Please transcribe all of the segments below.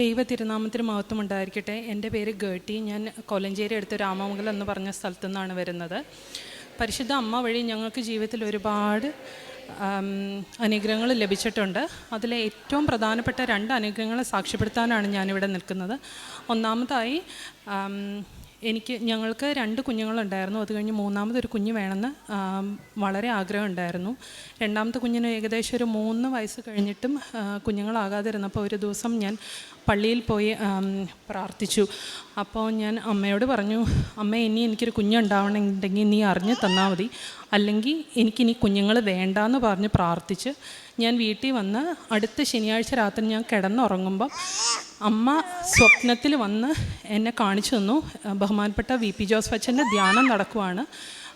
ദൈവ തിരുനാമത്തിന് മഹത്വം ഉണ്ടായിരിക്കട്ടെ. എന്റെ പേര് ഗേട്ടി. ഞാൻ കൊലഞ്ചേരി അടുത്ത് രാമമംഗലം എന്ന് പറഞ്ഞ സ്ഥലത്തു നിന്നാണ് വരുന്നത്. പരിശുദ്ധ അമ്മ വഴി ഞങ്ങൾക്ക് ജീവിതത്തിൽ ഒരുപാട് അനുഗ്രഹങ്ങൾ ലഭിച്ചിട്ടുണ്ട്. അതിലെ ഏറ്റവും പ്രധാനപ്പെട്ട രണ്ട് അനുഗ്രഹങ്ങളെ സാക്ഷ്യപ്പെടുത്താനാണ് ഞാനിവിടെ നിൽക്കുന്നത്. ഒന്നാമതായി എനിക്ക് ഞങ്ങൾക്ക് രണ്ട് കുഞ്ഞുങ്ങളുണ്ടായിരുന്നു. അത് കഴിഞ്ഞ് മൂന്നാമതൊരു കുഞ്ഞ് വേണമെന്ന് വളരെ ആഗ്രഹം ഉണ്ടായിരുന്നു രണ്ടാമത്തെ കുഞ്ഞിന് ഏകദേശം ഒരു മൂന്ന് വയസ്സ് കഴിഞ്ഞിട്ടും കുഞ്ഞുങ്ങളാകാതിരുന്നപ്പോൾ ഒരു ദിവസം ഞാൻ പള്ളിയിൽ പോയി പ്രാർത്ഥിച്ചു. അപ്പോൾ ഞാൻ അമ്മയോട് പറഞ്ഞു അമ്മ ഇനി എനിക്കൊരു കുഞ്ഞുണ്ടാവണമെന്നുണ്ടെങ്കിൽ നീ അറിഞ്ഞു തന്നാൽ മതി. അല്ലെങ്കിൽ എനിക്കിനി കുഞ്ഞുങ്ങൾ വേണ്ടാന്ന് പറഞ്ഞ് പ്രാർത്ഥിച്ച് ഞാൻ വീട്ടിൽ വന്ന് അടുത്ത ശനിയാഴ്ച രാത്രി ഞാൻ കിടന്നുറങ്ങുമ്പം അമ്മ സ്വപ്നത്തിൽ വന്ന് എന്നെ കാണിച്ചു തന്നു. ബഹുമാനപ്പെട്ട വി. പി. ജോസ് അച്ഛന്റെ ധ്യാനം നടക്കുവാണ്.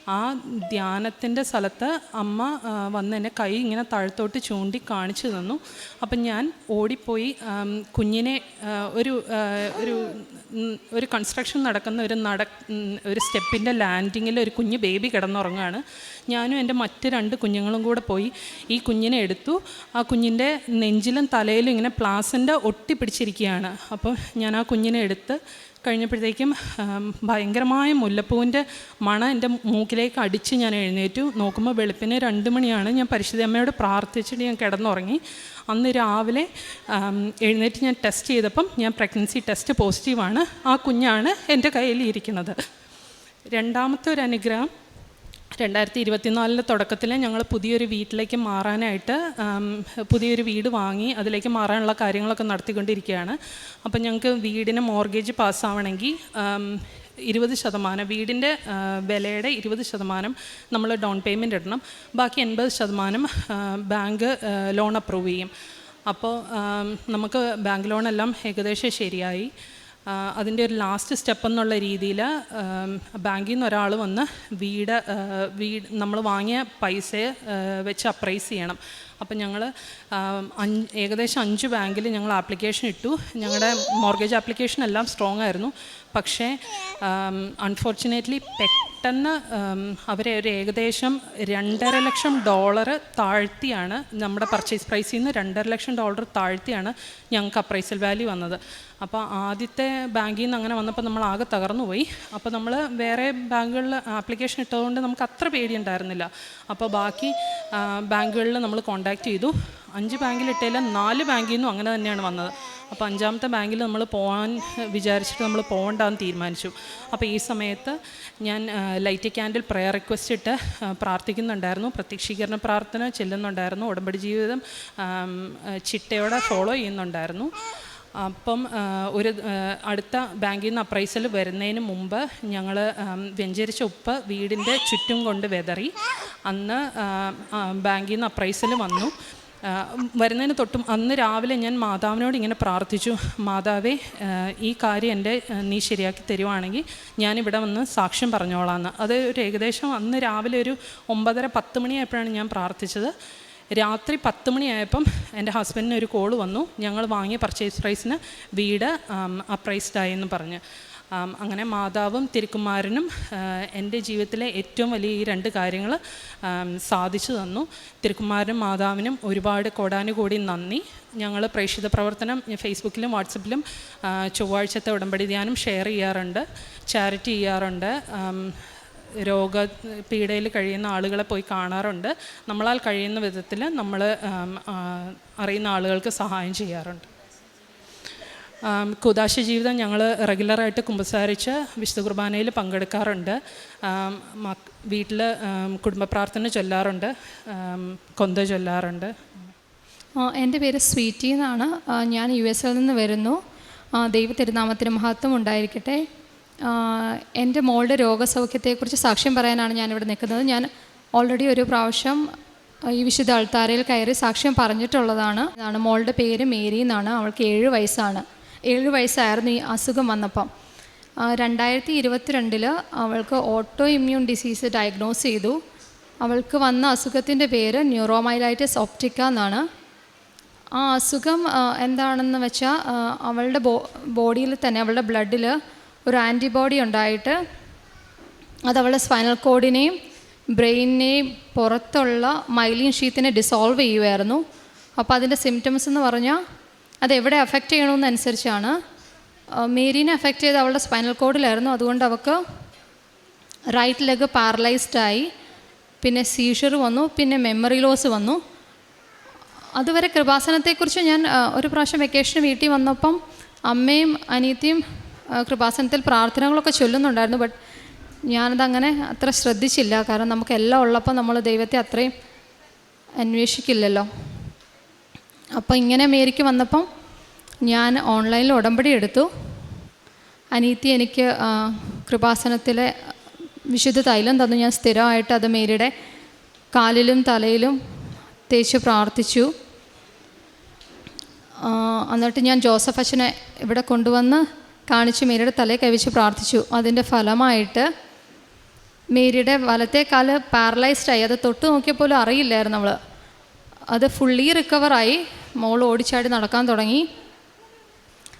ആ ധ്യാനത്തിന്റെ സ്ഥലത്ത് അമ്മ വന്ന് എന്റെ കൈ ഇങ്ങനെ താഴത്തോട്ട് ചൂണ്ടി കാണിച്ചു തന്നു. അപ്പം ഞാൻ ഓടിപ്പോയി കുഞ്ഞിനെ ഒരു ഒരു ഒരു കൺസ്ട്രക്ഷൻ നടക്കുന്ന ഒരു നട ഒരു സ്റ്റെപ്പിന്റെ ലാൻഡിങ്ങിൽ ഒരു കുഞ്ഞ് ബേബി കിടന്നുറങ്ങുകയാണ് ഞാനും എന്റെ മറ്റ് രണ്ട് കുഞ്ഞുങ്ങളും കൂടെ പോയി ഈ കുഞ്ഞിനെ എടുത്തു. ആ കുഞ്ഞിന്റെ നെഞ്ചിലും തലയിലും ഇങ്ങനെ പ്ലാസിന്റെ ഒട്ടിപ്പിടിച്ചിരിക്കുകയാണ്. അപ്പോൾ ഞാൻ ആ കുഞ്ഞിനെ എടുത്ത് കഴിഞ്ഞപ്പോഴത്തേക്കും ഭയങ്കരമായ മുല്ലപ്പൂവിന്റെ മണ എന്റെ മൂക്കിലേക്ക് അടിച്ച് ഞാൻ എഴുന്നേറ്റു. നോക്കുമ്പോൾ വെളുപ്പിന് രണ്ട് മണിയാണ്. ഞാൻ പരിശുദ്ധമ്മയോട് പ്രാർത്ഥിച്ചിട്ട് ഞാൻ കിടന്നുറങ്ങി. അന്ന് രാവിലെ എഴുന്നേറ്റ് ഞാൻ ടെസ്റ്റ് ചെയ്തപ്പം ഞാൻ പ്രഗ്നൻസി ടെസ്റ്റ് പോസിറ്റീവാണ്. ആ കുഞ്ഞാണ് എന്റെ കയ്യിൽ ഇരിക്കുന്നത് രണ്ടാമത്തെ ഒരു അനുഗ്രഹം രണ്ടായിരത്തി ഇരുപത്തിനാലിന്റെ തുടക്കത്തിൽ ഞങ്ങൾ പുതിയൊരു വീട്ടിലേക്ക് മാറാനായിട്ട് പുതിയൊരു വീട് വാങ്ങി അതിലേക്ക് മാറാനുള്ള കാര്യങ്ങളൊക്കെ നടത്തിക്കൊണ്ടിരിക്കുകയാണ്. അപ്പം ഞങ്ങൾക്ക് വീടിന് മോർഗേജ് പാസ്സാവണമെങ്കിൽ ഇരുപത് ശതമാനം വീടിന്റെ വിലയുടെ ഇരുപത് ശതമാനം നമ്മൾ ഡൗൺ പേയ്മെന്റ് ഇടണം. ബാക്കി എൺപത് ശതമാനം ബാങ്ക് ലോൺ അപ്രൂവ് ചെയ്യും. അപ്പോൾ നമുക്ക് ബാങ്ക് ലോണെല്ലാം ഏകദേശം ശരിയായി. അതിന്റെ ഒരു ലാസ്റ്റ് സ്റ്റെപ്പ് എന്നുള്ള രീതിയിൽ ബാങ്കിൽ നിന്ന് ഒരാൾ വന്ന് വീട് വീട് നമ്മൾ വാങ്ങിയ പൈസയെ വെച്ച് അപ്രൈസ് ചെയ്യണം. അപ്പം ഞങ്ങൾ അഞ്ച് ഏകദേശം അഞ്ച് ബാങ്കിൽ ഞങ്ങൾ ആപ്ലിക്കേഷൻ ഇട്ടു. ഞങ്ങളുടെ മോർഗേജ് ആപ്ലിക്കേഷൻ എല്ലാം സ്ട്രോങ് ആയിരുന്നു. പക്ഷേ അൺഫോർച്ചുനേറ്റ്ലി പെട്ടെന്ന് അവരെ ഒരു ഏകദേശം രണ്ടര ലക്ഷം ഡോളർ താഴ്ത്തിയാണ് നമ്മുടെ പർച്ചേസ് പ്രൈസിൽ നിന്ന് രണ്ടര ലക്ഷം ഡോളർ താഴ്ത്തിയാണ് ഞങ്ങൾക്ക് അപ്രൈസൽ വാല്യൂ വന്നത്. അപ്പോൾ ആദ്യത്തെ ബാങ്കിൽ നിന്ന് അങ്ങനെ വന്നപ്പോൾ നമ്മൾ ആകെ തകർന്നു പോയി അപ്പോൾ നമ്മൾ വേറെ ബാങ്കുകളിൽ ആപ്ലിക്കേഷൻ ഇട്ടതുകൊണ്ട് നമുക്ക് അത്ര പേടിയുണ്ടായിരുന്നില്ല. അപ്പോൾ ബാക്കി ബാങ്കുകളിൽ നമ്മൾ കോൺടാക്റ്റ് ചെയ്തു. അഞ്ച് ബാങ്കിൽ ഇട്ടതിൽ നാല് ബാങ്കിൽ നിന്നും അങ്ങനെ തന്നെയാണ് വന്നത്. അപ്പോൾ അഞ്ചാമത്തെ ബാങ്കിൽ നമ്മൾ പോകാൻ വിചാരിച്ചിട്ട് നമ്മൾ പോകണ്ടെന്ന് തീരുമാനിച്ചു. അപ്പോൾ ഈ സമയത്ത് ഞാൻ ലൈറ്റ് ക്യാൻഡിൽ പ്രയർ റിക്വസ്റ്റ് ഇട്ട് പ്രാർത്ഥിക്കുന്നുണ്ടായിരുന്നു. പ്രത്യക്ഷീകരണ പ്രാർത്ഥന ചെല്ലുന്നുണ്ടായിരുന്നു. ഉടമ്പടി ജീവിതം ചിട്ടയോടെ ഫോളോ ചെയ്യുന്നുണ്ടായിരുന്നു. അപ്പം ഒരു അടുത്ത ബാങ്കിൽ നിന്ന് അപ്രൈസൽ വരുന്നതിന് മുമ്പ് ഞങ്ങൾ വ്യഞ്ചരിച്ച ഉപ്പ് വീടിന്റെ ചുറ്റും കൊണ്ട് വെതറി അന്ന് ബാങ്കിൽ നിന്ന് അപ്രൈസൽ വന്നു. വരുന്നതിന് തൊട്ടും അന്ന് രാവിലെ ഞാൻ മാതാവിനോട് ഇങ്ങനെ പ്രാർത്ഥിച്ചു മാതാവേ ഈ കാര്യം എന്റെ നീ ശരിയാക്കി തരുവാണെങ്കിൽ ഞാനിവിടെ വന്ന് സാക്ഷ്യം പറഞ്ഞോളാമെന്ന് അത് ഒരു ഏകദേശം അന്ന് രാവിലെ ഒരു ഒമ്പതര പത്ത് മണിയായപ്പോഴാണ് ഞാൻ പ്രാർത്ഥിച്ചത്. രാത്രി പത്ത് മണിയായപ്പം എന്റെ ഹസ്ബൻഡിന് ഒരു കോൾ വന്നു. ഞങ്ങൾ വാങ്ങിയ പർച്ചേസ് പ്രൈസിന് വീട് അപ്രൈസ്ഡ് ആയി എന്ന് പറഞ്ഞ്. അങ്ങനെ മാതാവും തിരുക്കുമാരനും എന്റെ ജീവിതത്തിലെ ഏറ്റവും വലിയ ഈ രണ്ട് കാര്യങ്ങൾ സാധിച്ചു തന്നു. തിരുക്കുമാരനും മാതാവിനും ഒരുപാട് കോടാനുകൂടി നന്ദി. ഞങ്ങൾ പ്രേക്ഷിത പ്രവർത്തനം ഫേസ്ബുക്കിലും വാട്സപ്പിലും ചൊവ്വാഴ്ചത്തെ ഉടമ്പടി ധ്യാനം ഷെയർ ചെയ്യാറുണ്ട് ചാരിറ്റി ചെയ്യാറുണ്ട് രോഗ പീഡയിൽ കഴിയുന്ന ആളുകളെ പോയി കാണാറുണ്ട്. നമ്മളാൽ കഴിയുന്ന വിധത്തിൽ നമ്മൾ അറിയുന്ന ആളുകൾക്ക് സഹായം ചെയ്യാറുണ്ട്. കുദാശ ജീവിതം ഞങ്ങൾ റെഗുലറായിട്ട് കുമ്പസാരിച്ച് വിശുദ്ധ കുർബാനയിൽ പങ്കെടുക്കാറുണ്ട്. വീട്ടിൽ കുടുംബ പ്രാർത്ഥന ചൊല്ലാറുണ്ട്. കൊന്ത ചൊല്ലാറുണ്ട്. എന്റെ പേര് സ്വീറ്റി എന്നാണ്. ഞാൻ യു എസിൽ നിന്ന് വരുന്നു. ദൈവ തിരുനാമത്തിന് മഹത്വം ഉണ്ടായിരിക്കട്ടെ. എന്റെ മോളുടെ രോഗസൗഖ്യത്തെക്കുറിച്ച് സാക്ഷ്യം പറയാനാണ് ഞാനിവിടെ നിൽക്കുന്നത്. ഞാൻ ഓൾറെഡി ഒരു പ്രാവശ്യം ഈ വിശുദ്ധ അൾത്താരയിൽ കയറി സാക്ഷ്യം പറഞ്ഞിട്ടുള്ളതാണ്. അതാണ് മോളുടെ പേര് മേരി എന്നാണ്. അവൾക്ക് ഏഴ് വയസ്സാണ്. ഏഴ് വയസ്സായിരുന്നു ഈ അസുഖം വന്നപ്പം. രണ്ടായിരത്തി ഇരുപത്തിരണ്ടിൽ അവൾക്ക് ഓട്ടോ ഇമ്മ്യൂൺ ഡിസീസ് ഡയഗ്നോസ് ചെയ്തു. അവൾക്ക് വന്ന അസുഖത്തിന്റെ പേര് ന്യൂറോമൈലൈറ്റിസ് ഒപ്റ്റിക്ക എന്നാണ്. ആ അസുഖം എന്താണെന്ന് വെച്ചാൽ അവളുടെ ബോഡിയിൽ തന്നെ അവളുടെ ബ്ലഡിൽ ഒരു ആന്റിബോഡി ഉണ്ടായിട്ട് അത് അവളുടെ സ്പൈനൽ കോഡിനെയും ബ്രെയിനിനെയും പുറത്തുള്ള മൈലിൻ ഷീത്തിനെ ഡിസോൾവ് ചെയ്യുമായിരുന്നു അപ്പോൾ അതിന്റെ സിംറ്റംസ് എന്ന് പറഞ്ഞാൽ അത് എവിടെ അഫക്റ്റ് ചെയ്യണമെന്നനുസരിച്ചാണ് മേരീനെ അഫക്റ്റ് ചെയ്ത് അവളുടെ സ്പൈനൽ കോഡിലായിരുന്നു അതുകൊണ്ട് അവൾക്ക് റൈറ്റ് ലെഗ് പാരലൈസ്ഡ് ആയി. പിന്നെ സീഷർ വന്നു. പിന്നെ മെമ്മറി ലോസ് വന്നു. അതുവരെ കൃപാസനത്തെക്കുറിച്ച് ഞാൻ ഒരു പ്രാവശ്യം വെക്കേഷന് വീട്ടിൽ വന്നപ്പം അമ്മയും അനിയത്തിയും കൃപാസനത്തിൽ പ്രാർത്ഥനകളൊക്കെ ചൊല്ലുന്നുണ്ടായിരുന്നു ബട്ട് ഞാനതങ്ങനെ അത്ര ശ്രദ്ധിച്ചില്ല. കാരണം നമുക്ക് എല്ലാം ഉള്ളപ്പോൾ നമ്മൾ ദൈവത്തെ അത്രയും അന്വേഷിക്കില്ലല്ലോ. അപ്പോൾ ഇങ്ങനെ മേരിക്ക് വന്നപ്പം ഞാൻ ഓൺലൈനിൽ ഉടമ്പടി എടുത്തു. അനീത്തി എനിക്ക് കൃപാസനത്തിലെ വിശുദ്ധ തൈലം തന്നു. ഞാൻ സ്ഥിരമായിട്ട് അത് മേരിയുടെ കാലിലും തലയിലും തേച്ച് പ്രാർത്ഥിച്ചു. എന്നിട്ട് ഞാൻ ജോസഫ് അച്ഛനെ ഇവിടെ കൊണ്ടുവന്ന് കാണിച്ച് മേരിയുടെ തലയെ കവിച്ച് പ്രാർത്ഥിച്ചു. അതിന്റെ ഫലമായിട്ട് മേരിയുടെ വലത്തെ കാൽ പാരലൈസ്ഡ് ആയി. അത് തൊട്ട് നോക്കിയപ്പോലും അറിയില്ലായിരുന്നു നമ്മൾ അത് ഫുള്ളി റിക്കവറായി മോൾ ഓടിച്ചാടി നടക്കാൻ തുടങ്ങി.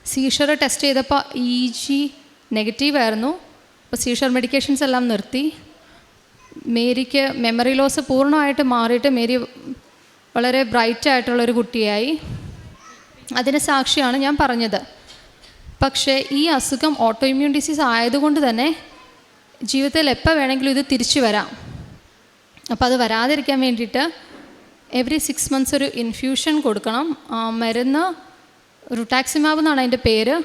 സീഷർ ടെസ്റ്റ് ചെയ്തപ്പോൾ ഇ ജി നെഗറ്റീവ് ആയിരുന്നു. അപ്പോൾ സീഷർ മെഡിക്കേഷൻസ് എല്ലാം നിർത്തി. മേരിക്ക് മെമ്മറി ലോസ് പൂർണമായിട്ട് മാറിയിട്ട് മേരി വളരെ ബ്രൈറ്റ് ആയിട്ടുള്ളൊരു കുട്ടിയായി. അതിന് സാക്ഷിയാണ് ഞാൻ പറഞ്ഞത്. പക്ഷേ ഈ അസുഖം ഓട്ടോ ഇമ്മ്യൂൺ ഡിസീസ് ആയതുകൊണ്ട് തന്നെ ജീവിതത്തിൽ എപ്പോൾ വേണമെങ്കിലും ഇത് തിരിച്ചു വരാം. അപ്പോൾ അത് വരാതിരിക്കാൻ വേണ്ടിയിട്ട് എവറി സിക്സ് മന്ത്സ് ഒരു ഇൻഫ്യൂഷൻ കൊടുക്കണം. മരുന്ന് റുട്ടാക്സിമാബ് എന്നാണ് അതിന്റെ പേര്.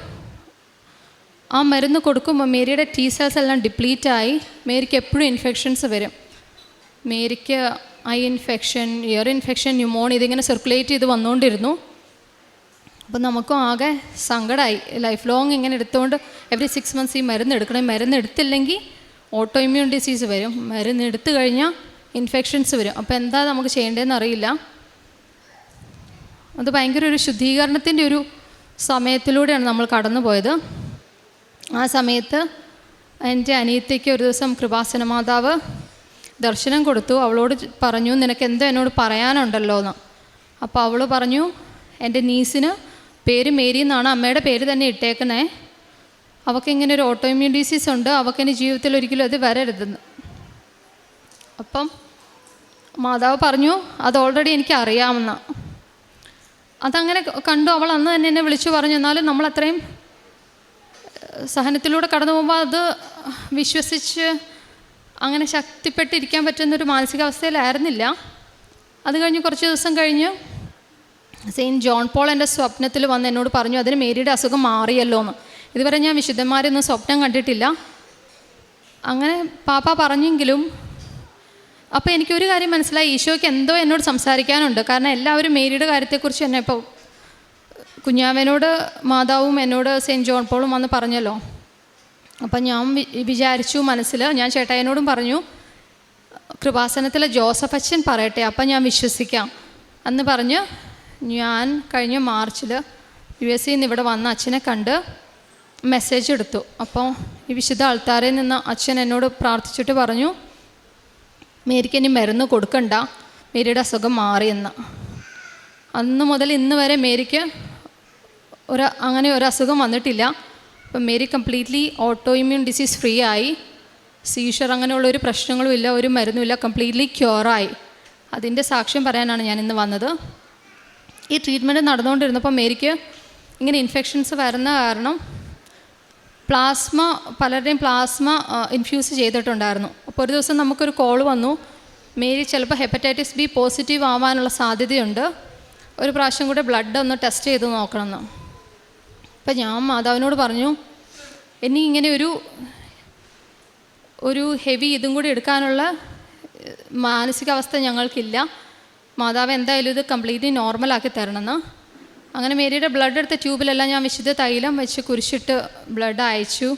ആ മരുന്ന് കൊടുക്കുമ്പോൾ മേരിയുടെ ടീ സെൽസ് എല്ലാം ഡിപ്ലീറ്റ് ആയി. മേരിക്ക് എപ്പോഴും ഇൻഫെക്ഷൻസ് വരും. മേരിക്ക് ഐ ഇൻഫെക്ഷൻ ഇയർ ഇൻഫെക്ഷൻ ന്യൂമോൺ ഇതിങ്ങനെ സർക്കുലേറ്റ് ചെയ്ത് വന്നുകൊണ്ടിരുന്നു അപ്പം നമുക്കും ആകെ സങ്കടമായി ലൈഫ് ലോങ് ഇങ്ങനെ എടുത്തുകൊണ്ട് എവറി സിക്സ് മന്ത്സ് ഈ മരുന്ന് എടുക്കണം. മരുന്ന് എടുത്തില്ലെങ്കിൽ ഓട്ടോ ഇമ്മ്യൂൺ ഡിസീസ് വരും. മരുന്ന് എടുത്തു കഴിഞ്ഞാൽ ഇൻഫെക്ഷൻസ് വരും. അപ്പോൾ എന്താ നമുക്ക് ചെയ്യേണ്ടതെന്ന് അറിയില്ല. അത് ഭയങ്കര ഒരു ശുദ്ധീകരണത്തിന്റെ ഒരു സമയത്തിലൂടെയാണ് നമ്മൾ കടന്നു പോയത് ആ സമയത്ത് എന്റെ അനിയത്തേക്ക് ഒരു ദിവസം കൃപാസന മാതാവ് ദർശനം കൊടുത്തു. അവളോട് പറഞ്ഞു നിനക്ക് എന്തോ എന്നോട് പറയാനുണ്ടല്ലോ എന്ന് അപ്പോൾ അവൾ പറഞ്ഞു എന്റെ നീസിന് പേര് മേരി എന്നാണ് അമ്മയുടെ പേര് തന്നെ ഇട്ടേക്കണേ അവൾക്ക് ഇങ്ങനെ ഒരു ഓട്ടോ ഇമ്മ്യൂൺ ഡിസീസ് ഉണ്ട്. അവൾക്ക് ഇനി ജീവിതത്തിൽ ഒരിക്കലും അത് വരരുതെന്ന് അപ്പം മാതാവ് പറഞ്ഞു അത് ഓൾറെഡി എനിക്ക് അറിയാമെന്ന. അതങ്ങനെ കണ്ടു. അവൾ അന്ന് തന്നെ എന്നെ വിളിച്ചു പറഞ്ഞു എന്നാലും നമ്മൾ അത്രയും സഹനത്തിലൂടെ കടന്നു പോകുമ്പോൾ അത് വിശ്വസിച്ച് അങ്ങനെ ശക്തിപ്പെട്ടിരിക്കാൻ പറ്റുന്നൊരു മാനസികാവസ്ഥയിലായിരുന്നില്ല. അത് കഴിഞ്ഞ് കുറച്ച് ദിവസം കഴിഞ്ഞ് സെയിന്റ് ജോൺ പോൾ എന്റെ സ്വപ്നത്തിൽ വന്ന് എന്നോട് പറഞ്ഞു അതിന് മേരിയുടെ അസുഖം മാറിയല്ലോ എന്ന്. ഇതുവരെ ഞാൻ വിശുദ്ധന്മാരൊന്നും സ്വപ്നം കണ്ടിട്ടില്ല. അങ്ങനെ പാപ്പ പറഞ്ഞെങ്കിലും അപ്പോൾ എനിക്കൊരു കാര്യം മനസ്സിലായി. ഈശോയ്ക്ക് എന്തോ എന്നോട് സംസാരിക്കാനുണ്ട്. കാരണം എല്ലാവരും മേരിയുടെ കാര്യത്തെക്കുറിച്ച് എന്നെ ഇപ്പോൾ കുഞ്ഞാവനോട് മാതാവും എന്നോട് സെയിന്റ് ജോൺ പോളും വന്ന് പറഞ്ഞല്ലോ. അപ്പം ഞാൻ വിചാരിച്ചു മനസ്സിൽ ഞാൻ ചേട്ടായനോടും പറഞ്ഞു കൃപാസനത്തിലെ ജോസഫ് അച്ഛൻ പറയട്ടെ അപ്പം ഞാൻ വിശ്വസിക്കാം. എന്ന് പറഞ്ഞ് ഞാൻ കഴിഞ്ഞ മാർച്ചിൽ യു എസ് നിന്ന് ഇവിടെ വന്ന അച്ഛനെ കണ്ട് മെസ്സേജ് എടുത്തു. അപ്പോൾ ഈ വിശുദ്ധ ആൾത്താരിൽ നിന്ന് അച്ഛൻ എന്നോട് പ്രാർത്ഥിച്ചിട്ട് പറഞ്ഞു മേരിക്ക് ഇനി മരുന്ന് കൊടുക്കണ്ട. മേരിയുടെ അസുഖം മാറിയെന്ന് അന്ന് മുതൽ ഇന്ന് വരെ മേരിക്ക് ഒരു അങ്ങനെ ഒരു അസുഖം വന്നിട്ടില്ല. അപ്പം Mary completely auto immune disease free ആയി. സീഷർ അങ്ങനെയുള്ള ഒരു പ്രശ്നങ്ങളും ഇല്ല ഒരു മരുന്നുമില്ല കംപ്ലീറ്റ്ലി ക്യൂറായി അതിന്റെ സാക്ഷ്യം പറയാനാണ് ഞാൻ ഇന്ന് വന്നത്. ഈ ട്രീറ്റ്മെന്റ് നടന്നുകൊണ്ടിരുന്നപ്പോൾ മേരിക്ക് ഇങ്ങനെ ഇൻഫെക്ഷൻസ് വരുന്ന കാരണം പ്ലാസ്മ പലരുടെയും പ്ലാസ്മ ഇൻഫ്യൂസ് ചെയ്തിട്ടുണ്ടായിരുന്നു. അപ്പോൾ ഒരു ദിവസം നമുക്കൊരു കോൾ വന്നു. മേരി ചിലപ്പോൾ ഹെപ്പറ്റൈറ്റിസ് ബി പോസിറ്റീവ് ആവാനുള്ള സാധ്യതയുണ്ട്. ഒരു പ്രാവശ്യം കൂടെ ബ്ലഡ് ഒന്ന് ടെസ്റ്റ് ചെയ്ത് നോക്കണമെന്ന്. അപ്പം ഞാൻ മാതാവിനോട് പറഞ്ഞു ഇനി ഇങ്ങനെ ഒരു ഒരു ഹെവി ഇതും കൂടി എടുക്കാനുള്ള മാനസികാവസ്ഥ ഞങ്ങൾക്കില്ല. മാതാവ് എന്തായാലും ഇത് കംപ്ലീറ്റ്ലി നോർമലാക്കി തരണമെന്ന്. അങ്ങനെ മേരിയുടെ ബ്ലഡ് എടുത്ത ട്യൂബിലെല്ലാം ഞാൻ വിശുദ്ധ തൈലം വെച്ച് കുരിശിട്ട് ബ്ലഡ് അയച്ചു.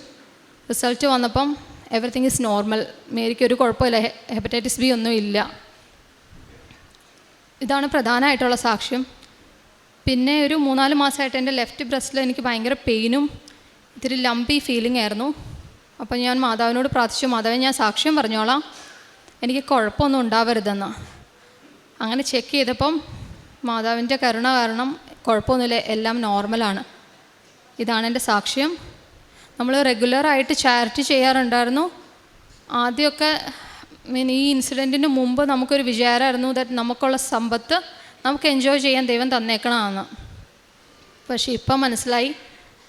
റിസൾട്ട് വന്നപ്പം എവറിത്തിങ് ഇസ് നോർമൽ മേരിക്ക് ഒരു കുഴപ്പമില്ല ഹെപ്പറ്റൈറ്റിസ് ബി ഒന്നും ഇല്ല. ഇതാണ് പ്രധാനമായിട്ടുള്ള സാക്ഷ്യം. പിന്നെ ഒരു മൂന്നാൽ മാസമായിട്ട് എന്റെ ലെഫ്റ്റ് ബ്രസ്റ്റിൽ എനിക്ക് ഭയങ്കര പെയിനും ഇത്തിരി ലംബി ഫീലിംഗ് ആയിരുന്നു. അപ്പോൾ ഞാൻ മാതാവിനോട് പ്രാർത്ഥിച്ചു മാതാവിനെ ഞാൻ സാക്ഷ്യം പറഞ്ഞോളാം. എനിക്ക് കുഴപ്പമൊന്നും ഉണ്ടാവരുതെന്ന്. അങ്ങനെ ചെക്ക് ചെയ്തപ്പം മാതാവിന്റെ കരുണ കാരണം കുഴപ്പമൊന്നുമില്ല എല്ലാം നോർമലാണ് ഇതാണ് എന്റെ സാക്ഷ്യം. നമ്മൾ റെഗുലറായിട്ട് ചാരിറ്റി ചെയ്യാറുണ്ടായിരുന്നു. ആദ്യമൊക്കെ മീൻ ഈ ഇൻസിഡന്റിന് മുമ്പ് നമുക്കൊരു വിചാരമായിരുന്നു ദാറ്റ് നമുക്കുള്ള സമ്പത്ത് നമുക്ക് എൻജോയ് ചെയ്യാൻ ദൈവം തന്നേക്കണമെന്ന് പക്ഷേ ഇപ്പം മനസ്സിലായി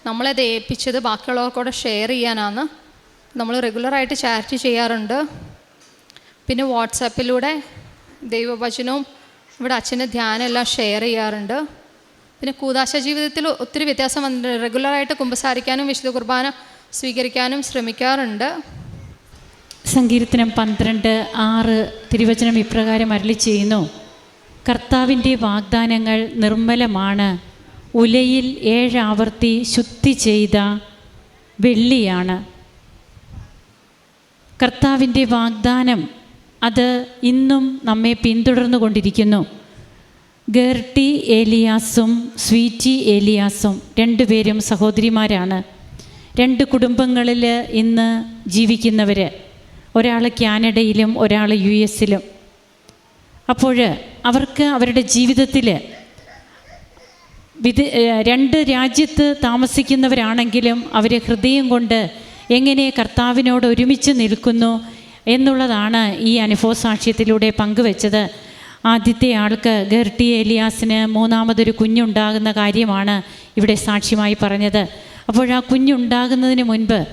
നമ്മളത് ഏൽപ്പിച്ചത് ബാക്കിയുള്ളവർക്കൂടെ ഷെയർ ചെയ്യാനാണ് നമ്മൾ റെഗുലറായിട്ട് ചാരിറ്റി ചെയ്യാറുണ്ട്. പിന്നെ വാട്സാപ്പിലൂടെ ദൈവവചനവും ഇവിടെ അച്ഛന്റെ ധ്യാനം എല്ലാം ഷെയർ ചെയ്യാറുണ്ട്. പിന്നെ കൂതാശ ജീവിതത്തിൽ ഒത്തിരി വ്യത്യാസം വന്നിട്ടുണ്ട്. റെഗുലറായിട്ട് കുമ്പസാരിക്കാനും വിശുദ്ധ കുർബാന സ്വീകരിക്കാനും ശ്രമിക്കാറുണ്ട്. സങ്കീർത്തനം പന്ത്രണ്ട് ആറ് തിരുവചനം ഇപ്രകാരം അരളി ചെയ്യുന്നു. കർത്താവിന്റെ വാഗ്ദാനങ്ങൾ നിർമ്മലമാണ്. ഉലയിൽ ഏഴാവർത്തി ശുദ്ധി ചെയ്ത വെള്ളിയാണ്. കർത്താവിന്റെ വാഗ്ദാനം അത് ഇന്നും നമ്മെ പിന്തുടർന്നു കൊണ്ടിരിക്കുന്നു. ഗേർട്ടി ഏലിയാസും സ്വീറ്റി ഏലിയാസും രണ്ടുപേരും സഹോദരിമാരാണ്. രണ്ട് കുടുംബങ്ങളിൽ ഇന്ന് ജീവിക്കുന്നവർ ഒരാൾ കാനഡയിലും ഒരാൾ യു എസിലും. അപ്പോൾ അവർക്ക് അവരുടെ ജീവിതത്തിൽ വിദ രണ്ട് രാജ്യത്ത് താമസിക്കുന്നവരാണെങ്കിലും അവർ ഹൃദയം കൊണ്ട് എങ്ങനെ കർത്താവിനോട് ഒരുമിച്ച് നിൽക്കുന്നു എന്നുള്ളതാണ് ഈ അനുഭവ സാക്ഷ്യത്തിലൂടെ പങ്കുവെച്ചത്. ആദ്യത്തെ ആൾക്ക് ഗർട്ടി എലിയാസിന് മൂന്നാമതൊരു കുഞ്ഞുണ്ടാകുന്ന കാര്യമാണ് ഇവിടെ സാക്ഷ്യമായി പറഞ്ഞത്. അപ്പോൾ ആ കുഞ്ഞുണ്ടാകുന്നതിന് മുൻപ്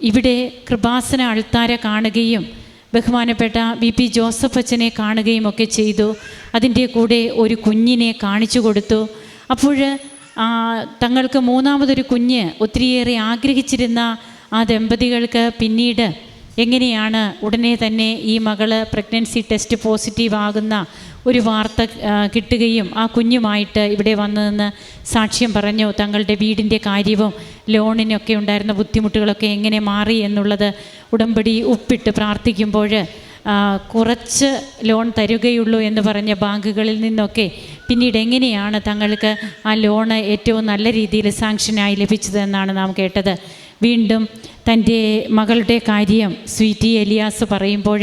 ഇവിടെ കൃപാസന അൾത്താര കാണുകയും ബഹുമാനപ്പെട്ട വി പി ജോസഫ് അച്ഛനെ കാണുകയും ഒക്കെ ചെയ്തു. അതിന്റെ കൂടെ ഒരു കുഞ്ഞിനെ കാണിച്ചു കൊടുത്തു. അപ്പോൾ തങ്ങൾക്ക് മൂന്നാമതൊരു കുഞ്ഞ് ഒത്തിരിയേറെ ആഗ്രഹിച്ചിരുന്ന ആ ദമ്പതികൾക്ക് പിന്നീട് എങ്ങനെയാണ് ഉടനെ തന്നെ ഈ മകൾ പ്രഗ്നൻസി ടെസ്റ്റ് പോസിറ്റീവ് ആകുന്ന ഒരു വാർത്ത കിട്ടുകയും ആ കുഞ്ഞുമായിട്ട് ഇവിടെ വന്നു നിന്ന് സാക്ഷ്യം പറഞ്ഞു. തങ്ങളുടെ വീടിന്റെ കാര്യവും ലോണിനൊക്കെ ഉണ്ടായിരുന്ന ബുദ്ധിമുട്ടുകളൊക്കെ എങ്ങനെ മാറി എന്നുള്ളത് ഉടമ്പടി ഉപ്പിട്ട് പ്രാർത്ഥിക്കുമ്പോൾ കുറച്ച് ലോൺ തരുകയുള്ളൂ എന്ന് പറഞ്ഞ ബാങ്കുകളിൽ നിന്നൊക്കെ പിന്നീട് എങ്ങനെയാണ് തങ്ങൾക്ക് ആ ലോണ് ഏറ്റവും നല്ല രീതിയിൽ സാങ്ഷനായി ലഭിച്ചതെന്നാണ് നാം കേട്ടത്. വീണ്ടും തന്റെ മകളുടെ കാര്യം സ്വീറ്റി എലിയാസ് പറയുമ്പോൾ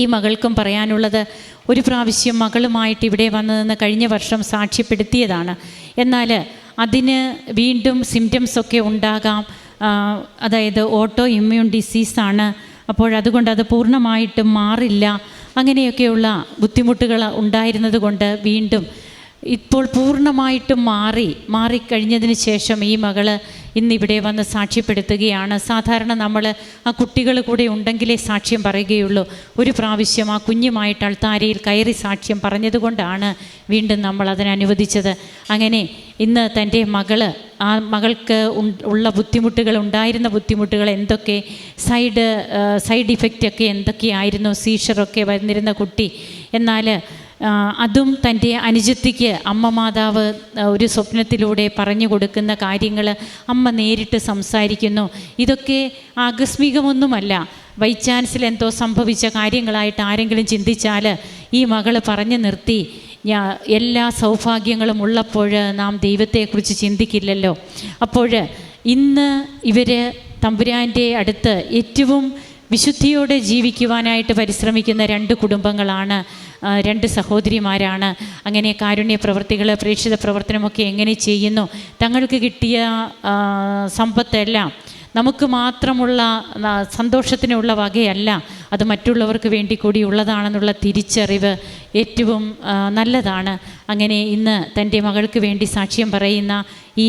ഈ മകൾക്കും പറയാനുള്ളത് ഒരു പ്രാവശ്യം മകളുമായിട്ട് ഇവിടെ വന്നതെന്ന് കഴിഞ്ഞ വർഷം സാക്ഷ്യപ്പെടുത്തിയതാണ്. എന്നാൽ അതിന് വീണ്ടും സിംറ്റംസ് ഒക്കെ ഉണ്ടാകാം. അതായത് ഓട്ടോ ഇമ്മ്യൂൺ ഡിസീസാണ് അപ്പോഴതുകൊണ്ട് അത് പൂർണമായിട്ടും മാറില്ല. അങ്ങനെയൊക്കെയുള്ള ബുദ്ധിമുട്ടുകൾ ഉണ്ടായിരുന്നത് കൊണ്ട് വീണ്ടും ഇപ്പോൾ പൂർണമായിട്ടും മാറി മാറിക്കഴിഞ്ഞതിന് ശേഷം ഈ മകൾ ഇന്നിവിടെ വന്ന് സാക്ഷ്യപ്പെടുത്തുകയാണ്. സാധാരണ നമ്മൾ ആ കുട്ടികൾ കൂടെ ഉണ്ടെങ്കിലേ സാക്ഷ്യം പറയുകയുള്ളൂ. ഒരു പ്രാവശ്യം ആ കുഞ്ഞുമായിട്ട് അൾത്താരയിൽ കയറി സാക്ഷ്യം പറഞ്ഞതുകൊണ്ടാണ് വീണ്ടും നമ്മൾ അതിനനുവദിച്ചത് അങ്ങനെ ഇന്ന് തന്റെ മകൾ ആ മകൾക്ക് ഉള്ള ബുദ്ധിമുട്ടുകൾ ഉണ്ടായിരുന്ന ബുദ്ധിമുട്ടുകൾ എന്തൊക്കെ സൈഡ് സൈഡ് ഇഫക്റ്റൊക്കെ എന്തൊക്കെയായിരുന്നു സീഷറൊക്കെ വന്നിരുന്ന കുട്ടി. എന്നാൽ അതും തന്റെ അനുജത്തിക്ക് അമ്മ മാതാവ് ഒരു സ്വപ്നത്തിലൂടെ പറഞ്ഞു കൊടുക്കുന്ന കാര്യങ്ങൾ അമ്മ നേരിട്ട് സംസാരിക്കുന്നു. ഇതൊക്കെ ആകസ്മികമൊന്നുമല്ല. ബൈ ചാൻസിൽ എന്തോ സംഭവിച്ച കാര്യങ്ങളായിട്ട് ആരെങ്കിലും ചിന്തിച്ചാൽ ഈ മകൾ പറഞ്ഞു നിർത്തി. ഞാ എല്ലാ സൗഭാഗ്യങ്ങളും ഉള്ളപ്പോൾ നാം ദൈവത്തെക്കുറിച്ച് ചിന്തിക്കില്ലല്ലോ. അപ്പോൾ ഇന്ന് ഇവർ തമ്പുരാന്റെ അടുത്ത് ഏറ്റവും വിശുദ്ധിയോടെ ജീവിക്കുവാനായിട്ട് പരിശ്രമിക്കുന്ന രണ്ട് കുടുംബങ്ങളാണ് രണ്ട് സഹോദരിമാരാണ്. അങ്ങനെ കാരുണ്യ പ്രവർത്തികൾ പ്രേക്ഷിത പ്രവർത്തനമൊക്കെ എങ്ങനെ ചെയ്യുന്നു തങ്ങൾക്ക് കിട്ടിയ സമ്പത്തെല്ലാം നമുക്ക് മാത്രമുള്ള സന്തോഷത്തിനുള്ള വകയല്ല അത് മറ്റുള്ളവർക്ക് വേണ്ടി കൂടി ഉള്ളതാണെന്നുള്ള തിരിച്ചറിവ് ഏറ്റവും നല്ലതാണ്. അങ്ങനെ ഇന്ന് തന്റെ മകൾക്ക് വേണ്ടി സാക്ഷ്യം പറയുന്ന ഈ